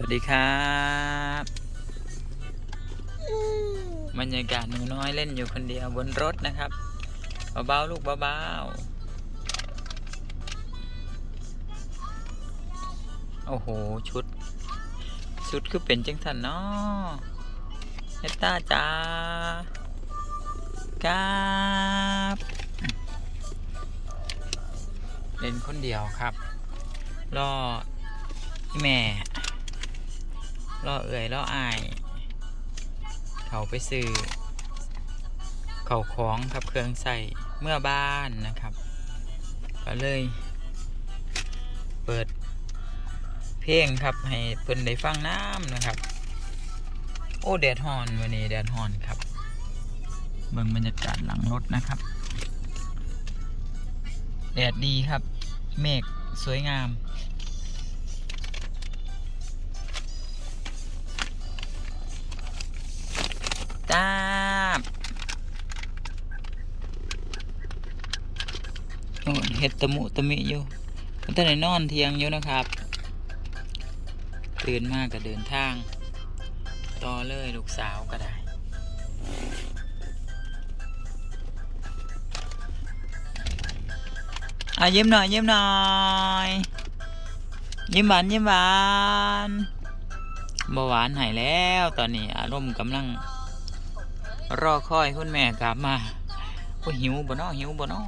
วัสดีครับบรรยากาศหนูน้อยเล่นอยู่คนเดียวบนรถนะครับเบาๆลูกเบาๆโอ้โห ชุด ชุดคือเป็นจังสันเนาะเฮตตาจ้ากราบเล่นคนเดียวครับ รอพี่แม่ รอเอื่อยรออาย เขาไปซื้อ เขาของครับเครื่องใส่เมื่อบ้านนะครับ ก็เลย เปิด เพลงครับให้เพิ่นได้ฟังน้ำนะครับ โอ้แดดฮอนวันนี้แดดฮอนครับเบิ่งบรรยากาศหลังรถนะครับแดดดีครับ เมฆสวยงาม โอ้เห็ดตะมุตะมิอยู่มันตอนไหนนอนเที่ยงอยู่นะครับ ตื่นมากก็เดินทาง ต่อเลยลูกสาวก็ได้อะยิ้มหน่อยยิ้มหน่อยยิ้มหวานยิ้มหวานเบาหวานหายแล้วตอนนี้อารมณ์กำลัง รอคอยคุณแม่กลับมาโอ้หิวบ่นอหิวบ่นอ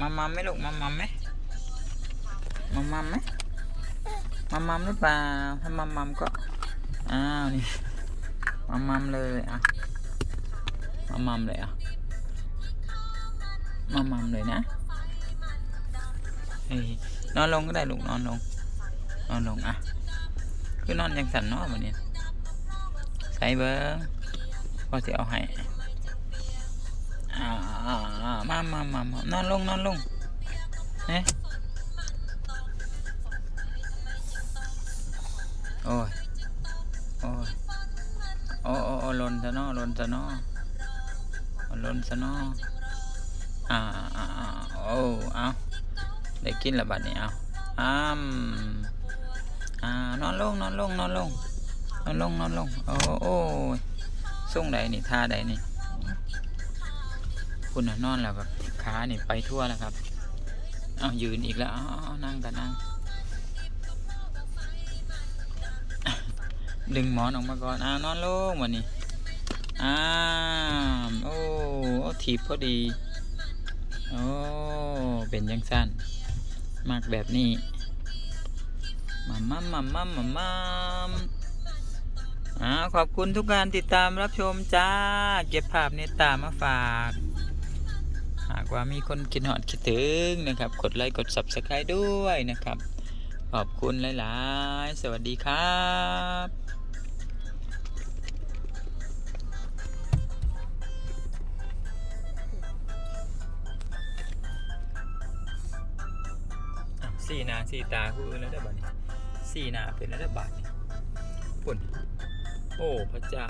มามัมไหมลูกมามัมไหมมามัมไหมมามัมหรือเปล่าถ้ามามัมก็อ้าวนี่มามัมเลยอะมามัมเลยอะมามัมเลยนะเฮ้ยนอนลงก็ได้ลูกนอนลงนอนลงอะคือนอนยังสั่นเนาะวันนี้ใส่เบิ้งพอจะเอาให้ มามามามานอนลงนอนลงเนะโอ้ยโอ้ยโอ้โอ้ลนซะนอลนซะนอลนซะนออ่าอ่าโอ้เอาได้กินละบัดนี้เอาอ้ามอ่านอนลงนอนลงนอนลงนอนลงนอนลงโอ้โอ้ยส่งใดนี่ท่าใดนี่ คุณน่ะนอนแล้วแบบขาเนี่ไปทั่วแล้วครับ เอายืนอีกแล้วเอานั่งกันนั่ง ดึงหมอนออกมาก่อนอ่านอนลงวันนี้อ้ามโอ้โอ้ถีบพอดี โอ้เป็นยังสั้นมากแบบนี้มัมมัมมัมมัมมัมมัมอ่าขอบคุณทุกการติดตามรับชมจ้า เก็บภาพเนตตามาฝาก หากว่ามีคนคิดหอดคิดถึงนะครับ กดไลค์กด subscribe ด้วยนะครับ ขอบคุณหลาย ๆ สวัสดีครับสี่นาสี่ตาคู่อื่นแล้วได้บัดนี้สี่นาเป็นแล้วได้บาทนี่ปุ่น โอ้ พระเจ้า